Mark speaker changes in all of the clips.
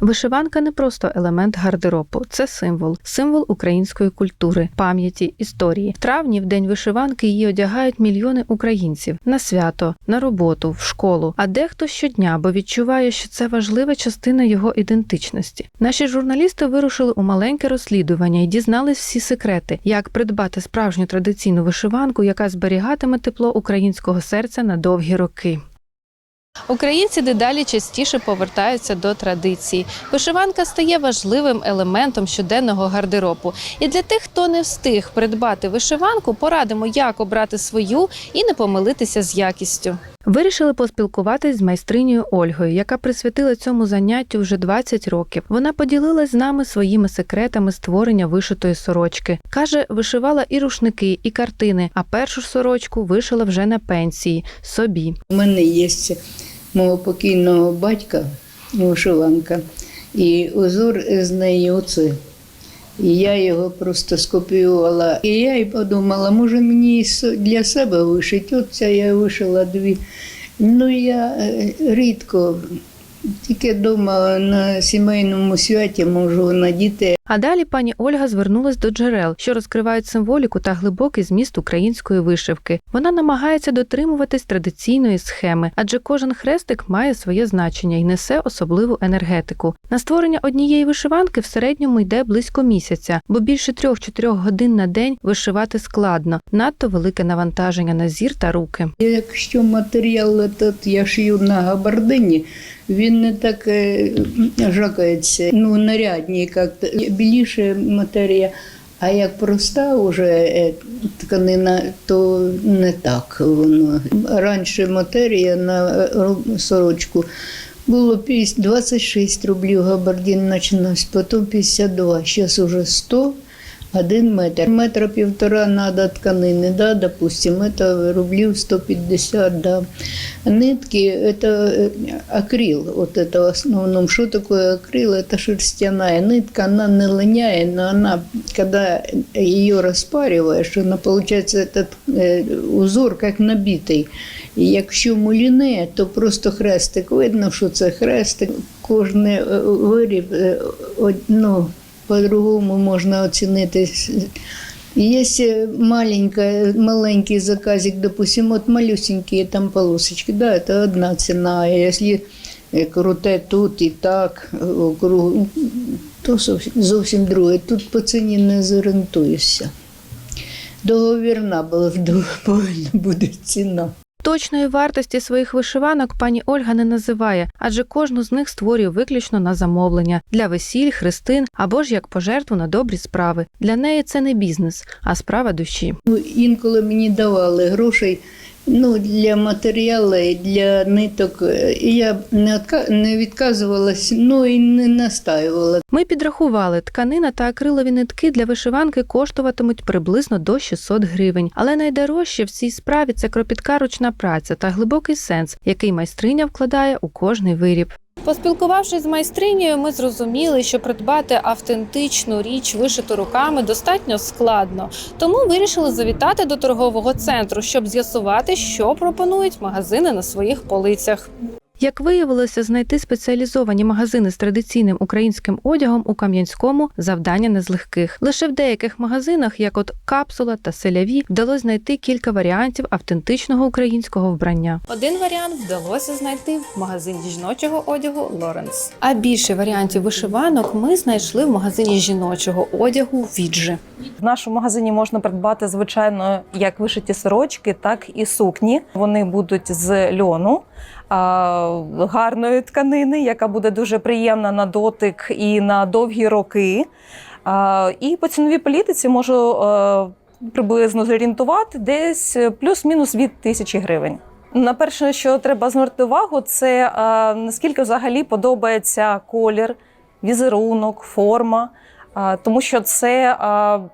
Speaker 1: Вишиванка не просто елемент гардеробу, це символ, символ української культури, пам'яті, історії. В травні, в день вишиванки, її одягають мільйони українців на свято, на роботу, в школу. А дехто щодня, бо відчуває, що це важлива частина його ідентичності. Наші журналісти вирушили у маленьке розслідування і дізнались всі секрети, як придбати справжню традиційну вишиванку, яка зберігатиме тепло українського серця на довгі роки. Українці дедалі частіше повертаються до традиції. Вишиванка стає важливим елементом щоденного гардеробу. І для тих, хто не встиг придбати вишиванку, порадимо, як обрати свою і не помилитися з якістю. Вирішили поспілкуватись з майстринею Ольгою, яка присвятила цьому заняттю вже 20 років. Вона поділилась з нами своїми секретами створення вишитої сорочки. Каже, вишивала і рушники, і картини, а першу ж сорочку вишила вже на пенсії собі.
Speaker 2: У мене є мого покійного батька вишиванка, і узор з неї оце. І я його просто скопіювала. І я і подумала, може мені для себе вишити. От ця я вишила дві. Ну я е, рідко, тільки вдома на сімейному святі можу надіти.
Speaker 1: А далі пані Ольга звернулась до джерел, що розкривають символіку та глибокий зміст української вишивки. Вона намагається дотримуватись традиційної схеми, адже кожен хрестик має своє значення і несе особливу енергетику. На створення однієї вишиванки в середньому йде близько місяця, бо більше трьох-чотирьох годин на день вишивати складно, надто велике навантаження на зір та руки.
Speaker 2: Якщо матеріал этот я шию на габардині, він не так е, жакається, ну, нарядні, як біліше матерія. А як проста вже е, тканина, то не так воно. Раніше матерія на е, сорочку було 50 26 рублів габардин починався, потім 52, зараз уже 100 один метр. Метра півтора надо тканини, да, допустим, это рублів 150, да. Нитки, это э, акрил, вот это в основном. Что такое акрил? Это шерстяная нитка, она не линяет, но она, когда ее распариваешь, она получается этот э, узор как набитий. І якщо муліне, то просто хрестик. Видно, що це хрестик. Кожний е, виріб е, од- ну, по-другому можна оцінити. Є маленька, маленький заказик, допустим, от малюсенькие там полосочки, да, это одна ціна. А якщо е, круте тут і так, округ, то зовсім, друге. Тут по ціні не зорієнтуєшся. Договірна була, бути ціна.
Speaker 1: Точної вартості своїх вишиванок пані Ольга не називає, адже кожну з них створює виключно на замовлення для весіль, хрестин або ж як пожертву на добрі справи. Для неї це не бізнес, а справа душі.
Speaker 2: Ну, Інколи мені давали грошей ну, для матеріалу, для ниток. І я не відказувалась, ну і не настаювала.
Speaker 1: Ми підрахували, тканина та акрилові нитки для вишиванки коштуватимуть приблизно до 600 гривень. Але найдорожче в цій справі це кропітка ручна праця та глибокий сенс, який майстриня вкладає у кожний виріб. Поспілкувавшись з майстринею, ми зрозуміли, що придбати автентичну річ, вишиту руками, достатньо складно. Тому вирішили завітати до торгового центру, щоб з'ясувати, що пропонують магазини на своїх полицях. Як виявилося, знайти спеціалізовані магазини з традиційним українським одягом у Кам'янському завдання не з легких. Лише в деяких магазинах, як от капсула та селяві, вдалося знайти кілька варіантів автентичного українського вбрання. Один варіант вдалося знайти в магазині жіночого одягу Лоренс. А більше варіантів вишиванок ми знайшли в магазині жіночого одягу Віджи.
Speaker 3: В нашому магазині можна придбати звичайно як вишиті сорочки, так і сукні. Вони будуть з льону. Гарної тканини, яка буде дуже приємна на дотик і на довгі роки. І по ціновій політиці можу е, приблизно зорієнтувати десь плюс-мінус від тисячі гривень. На перше, що треба звернути увагу, це е, наскільки взагалі подобається колір, візерунок, форма. Тому що це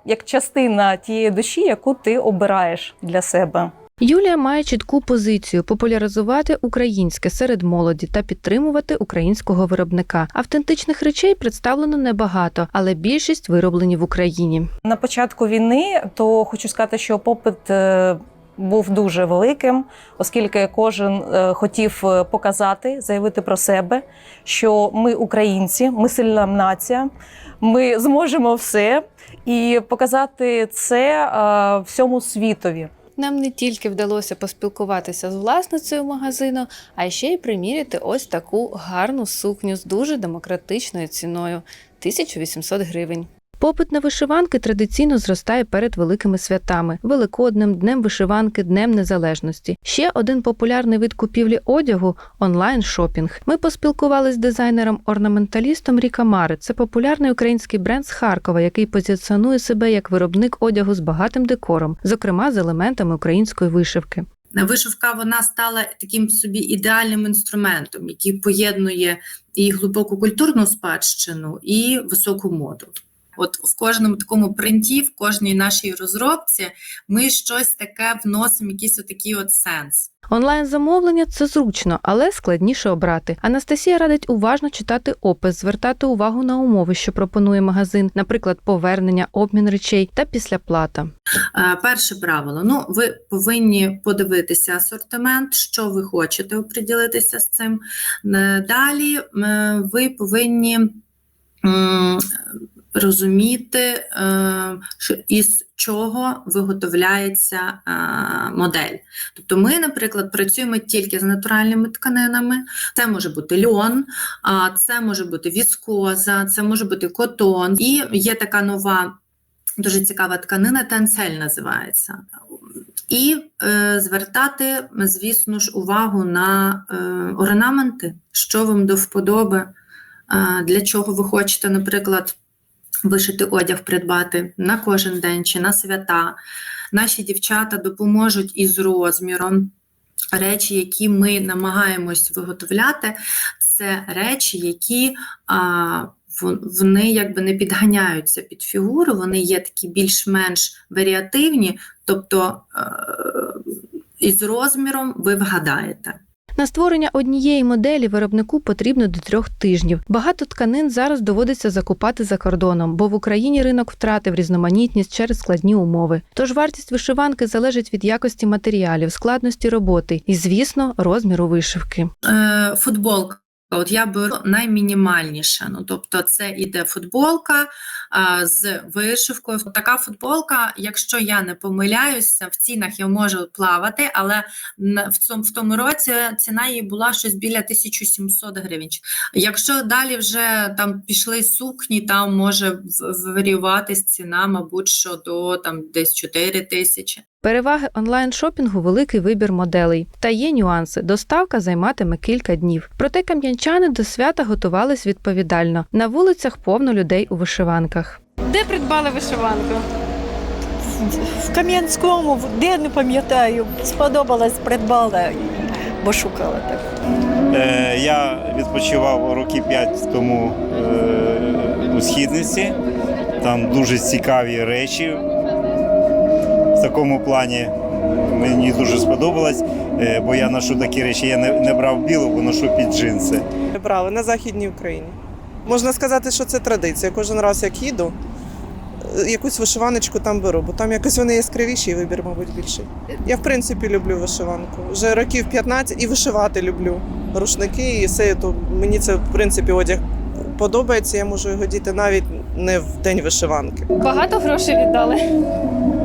Speaker 3: як частина тієї душі, яку ти обираєш для себе.
Speaker 1: Юлія має чітку позицію популяризувати українське серед молоді та підтримувати українського виробника. Автентичних речей представлено небагато, але більшість вироблені в Україні.
Speaker 3: На початку війни, то хочу сказати, що попит е, був дуже великим, оскільки кожен е, хотів е, показати, заявити про себе, що ми українці, ми сильна нація, ми зможемо все і показати це всьому світові.
Speaker 1: Нам не тільки вдалося поспілкуватися з власницею магазину, а ще й приміряти ось таку гарну сукню з дуже демократичною ціною 1800 гривень. Попит на вишиванки традиційно зростає перед великими святами Великоднем, Днем вишиванки, Днем Незалежності. Ще один популярний вид купівлі одягу онлайн шопінг. Ми поспілкувалися з дизайнером-орнаменталістом Ріка Мари. Це популярний український бренд з Харкова, який позиціонує себе як виробник одягу з багатим декором, зокрема з елементами української вишивки.
Speaker 4: Вишивка вона стала таким собі ідеальним інструментом, який поєднує і глибоку культурну спадщину, і високу моду. От в кожному такому принті, в кожній нашій розробці, ми щось таке вносимо, якийсь отакий от сенс.
Speaker 1: Онлайн замовлення це зручно, але складніше обрати. Анастасія радить уважно читати опис, звертати увагу на умови, що пропонує магазин, наприклад, повернення, обмін речей та післяплата.
Speaker 4: Е, Перше правило: ну, ви повинні подивитися асортимент, що ви хочете оприділитися з цим. Е, Далі ви повинні розуміти, е, що із чого виготовляється е, модель. Тобто ми, наприклад, працюємо тільки з натуральними тканинами. Це може бути льон, це може бути віскоза, це може бути котон. І є така нова. Дуже цікава тканина, тенцель називається. І е, звертати, звісно ж, увагу на е, орнаменти, що вам до вподоби, для чого ви хочете, наприклад, вишити одяг, придбати на кожен день чи на свята. Наші дівчата допоможуть із розміром. Речі, які ми намагаємось виготовляти, це речі, які а, вони якби не підганяються під фігуру, вони є такі більш-менш варіативні, тобто е, із розміром ви вгадаєте.
Speaker 1: На створення однієї моделі виробнику потрібно до трьох тижнів. Багато тканин зараз доводиться закупати за кордоном, бо в Україні ринок втратив різноманітність через складні умови. Тож вартість вишиванки залежить від якості матеріалів, складності роботи і, звісно, розміру вишивки.
Speaker 4: Е, футболка. От я беру наймінімальніше. Ну, тобто, це іде футболка а, з вишивкою. Така футболка, якщо я не помиляюся, в цінах я можу плавати, але в цьому в тому році ціна її була щось біля 1700 гривень. Якщо далі вже там пішли сукні, там може варіюватись ціна, мабуть, що до там десь 4 тисячі.
Speaker 1: Переваги онлайн-шопінгу великий вибір моделей. Та є нюанси. Доставка займатиме кілька днів. Проте кам'янчани до свята готувались відповідально. На вулицях повно людей у вишиванках. Де придбали вишиванку?
Speaker 5: В Кам'янському, де не пам'ятаю, сподобалось, придбала, бо шукала так.
Speaker 6: Е, Я відпочивав роки 5 тому е, у східниці. Там дуже цікаві речі. В такому плані мені дуже сподобалось, е, бо я ношу такі речі. Я не, не брав білу, бо ношу під джинси.
Speaker 7: брали на Західній Україні. Можна сказати, що це традиція. Кожен раз, як їду, е, якусь вишиваночку там беру, бо там якось вони яскравіші і вибір, мабуть, більший. Я, в принципі, люблю вишиванку. Вже років 15 і вишивати люблю. Рушники і все. То мені це, в принципі, одяг подобається. Я можу його діти навіть не в день вишиванки.
Speaker 1: Багато грошей віддали.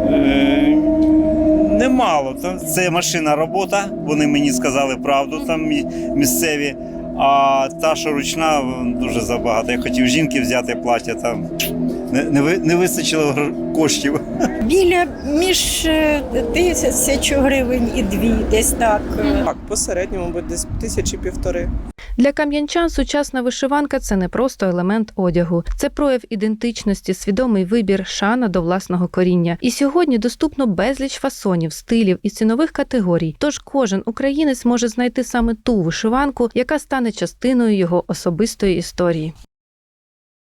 Speaker 6: Е, Немало. Там Це машина робота, вони мені сказали правду там мі- місцеві. А та, що ручна, дуже забагато. Я хотів жінки взяти плаття, там не, не, ви- не вистачило коштів.
Speaker 5: Біля між е, тисячу гривень і дві, десь так.
Speaker 7: Так, посередньо, мабуть, десь тисячі півтори.
Speaker 1: Для кам'янчан сучасна вишиванка це не просто елемент одягу, це прояв ідентичності, свідомий вибір, шана до власного коріння. І сьогодні доступно безліч фасонів, стилів і цінових категорій. Тож кожен українець може знайти саме ту вишиванку, яка стане частиною його особистої історії.